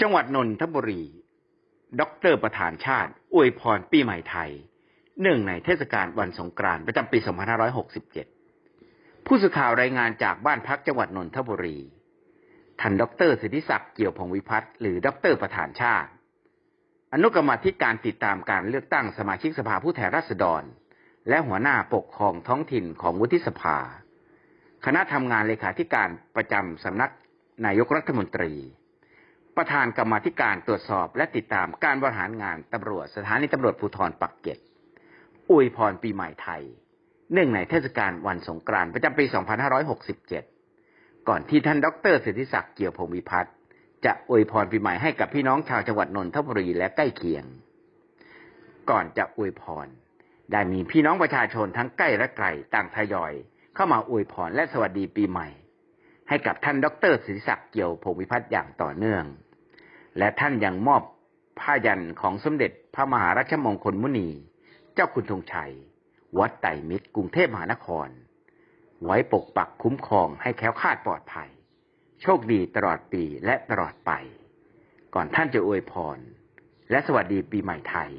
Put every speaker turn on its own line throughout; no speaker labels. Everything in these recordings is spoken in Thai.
จังหวัดนนทบุรี ดรประธานชาติ อวยพรปีใหม่ไทย เนื่องในเทศกาลวันสงกรานต์ประจำปี 2567 ผู้สื่อข่าวรายงานจากบ้านพักจังหวัดนนทบุรี ท่านดอกเตอรสิทธิศักดิ์เกี่ยวพงศ์วิพัฒน์หรือดรประธานชาติ อนุกรรมธิการติดตามการเลือกตั้งสมาชิกสภาผู้แทนราษฎร และหัวหน้าปกครองท้องถิ่นของวุฒิสภา คณะทำงานเลขาธิการประจำสำนักนายกรัฐมนตรี ประธานกรรมธิการตรวจสอบและติดตามการบริหารงานตำรวจสถานีตำรวจภูธรปักเกร็ดอวยพรปีใหม่ไทย เนื่องในเทศกาลวันสงกรานต์ประจำปี 2567 ก่อนที่ท่านดรสิทธิศักดิ์เกี่ยวพงศ์วิพัฒน์จะอวยพรปีใหม่ให้กับพี่น้องชาวจังหวัดนนทบุรีและใกล้เคียง ก่อนจะอวยพร ได้มีพี่น้องประชาชนทั้งใกล้และไกลต่างทยอย เข้ามาอวยพรและสวัสดีปีใหม่ ให้กับท่านดรศิริศักดิ์เกี่ยวพงศ์วิพัฒน์อย่างต่อเนื่อง และท่านยังมอบผ้ายันของสมเด็จพระมหารัชมงคลมุนี เจ้าคุณธงชัย วัดไต่มิตรกรุงเทพมหานคร ไว้ปกปักคุ้มครองให้แคล้วคลาดปลอดภัย โชคดีตลอดปีและตลอดไป ก่อนท่านจะอวยพร และสวัสดีปีใหม่ไทย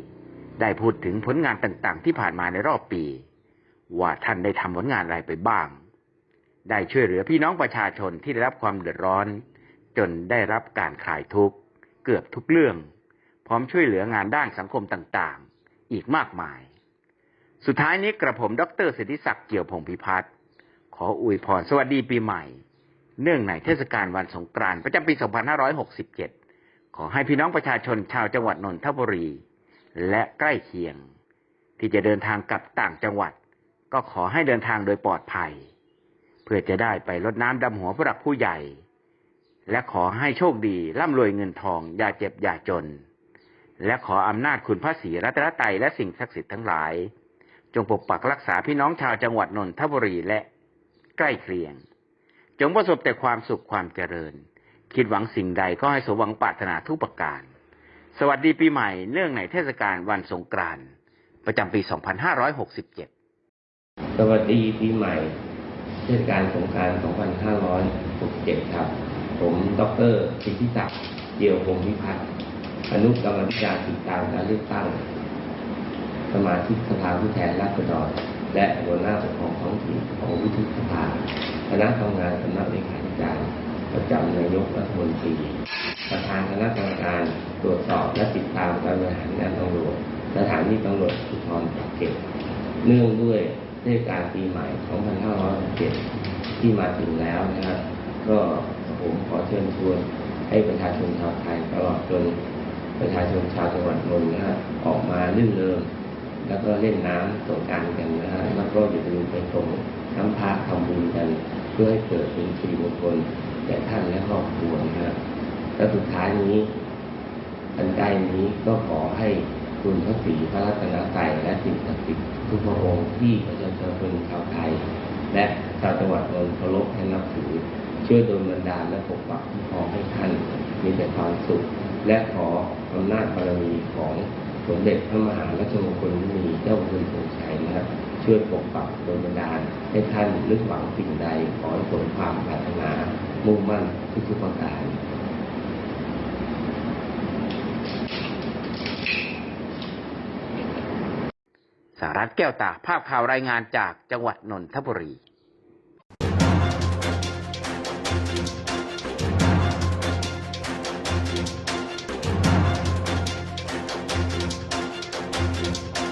ได้พูดถึงผลงานต่างๆ ที่ผ่านมาในรอบปี ว่าท่านได้ทำผลงานอะไรไปบ้าง ได้ช่วยเหลือพี่น้องประชาชนที่ได้รับความเดือดร้อน จนได้รับการคลายทุกข์ เกือบทุกเรื่อง พร้อมช่วยเหลืองานด้านสังคมต่างๆ อีกมากมาย สุดท้ายนี้กระผมดรสิทธิศักดิ์เกี่ยวพงพิพัฒน์ขออวยพรสวัสดีปีใหม่ เนื่องในเทศกาลวันสงกรานต์ประจำปี 2567 ขอให้พี่น้องประชาชนชาวจังหวัดนนทบุรี และใกล้เคียง ที่จะเดินทางกลับต่างจังหวัด ก็ขอให้เดินทางโดยปลอดภัย เพื่อจะได้ไปรดน้ำดำหัวผู้หลักผู้ใหญ่ และขอให้โชคดีร่ำรวยเงินทอง อย่าเจ็บอย่าจน และขออำนาจคุณพระศรีรัตนตรและสิ่งศักดิ์สิทธิ์ทั้งหลาย จงปกปักรักษาพี่น้องชาวจังหวัดนนทบุรีและใกล้เคียง จงประสบแต่ความสุขความเจริญ คิดหวังสิ่งใดก็ให้สมหวังปรารถนาทุกประการ สวัสดีปีใหม่เนื่องในเทศกาลวันสงกรานต์ประจำปี 2567
สวัสดีปีใหม่ เทศกาลสงกรานต์2567 ครับ ผมดรสิทธิศักดิ์เดี่ยวพงศ์พิพัฒน์อนุกรรมธิการติดตามการเลือกตั้ง สมาชิกสภาผู้แทนราษฎรและหัวหน้าปกครองท้องถิ่นของวุฒิสภาคณะทำงานสำนักเลขาธิการประจำนายกรัฐมนตรีประธานคณะกรรมการตรวจสอบและติดตามการบริหารงานตำรวจสถานีตำรวจภูธรปากเกร็ดเนื่องด้วยเทศกาลปีใหม่ 2567ที่มาถึงแล้วนะครับ ก็ ผมขอเชิญชวนให้ประชาชนชาวไทยตลอดจนประชาชนชาวจังหวัดนนท์นะครับออกมาลื่นเริงแล้วก็เล่นน้ำสงการกันนะฮะแล้วก็อย่าลืมไปส่งน้ำพระทำบุญกันเพื่อให้เกิดเป็นสิริมงคลแก่ท่านและครอบครัวนะครับและสุดท้ายนี้อันใดนี้ก็ขอให้คุณพระศรีพระรัตนตรัยและสิ่งศักดิ์สิทธิ์ทุกพระองค์ที่ประชาชนชาวไทยและชาวจังหวัดนนท์เคารพและนับถือ ช่วยโดนบันดาลและปกปักคุ้มครองให้ท่านมีแต่ความสุข และขออำนาจบารมีของสมเด็จพระมหารัชมงคลมีเจ้าคุณทรงชัยนะครับช่วยปกปักโดนบันดาลให้ท่านนึกหวังสิ่งใดขอให้สมความปรารถนา มุ่งมั่นทุกๆประการ
สารัตแก้วตาภาพข่าวรายงานจากจังหวัดนนทบุรี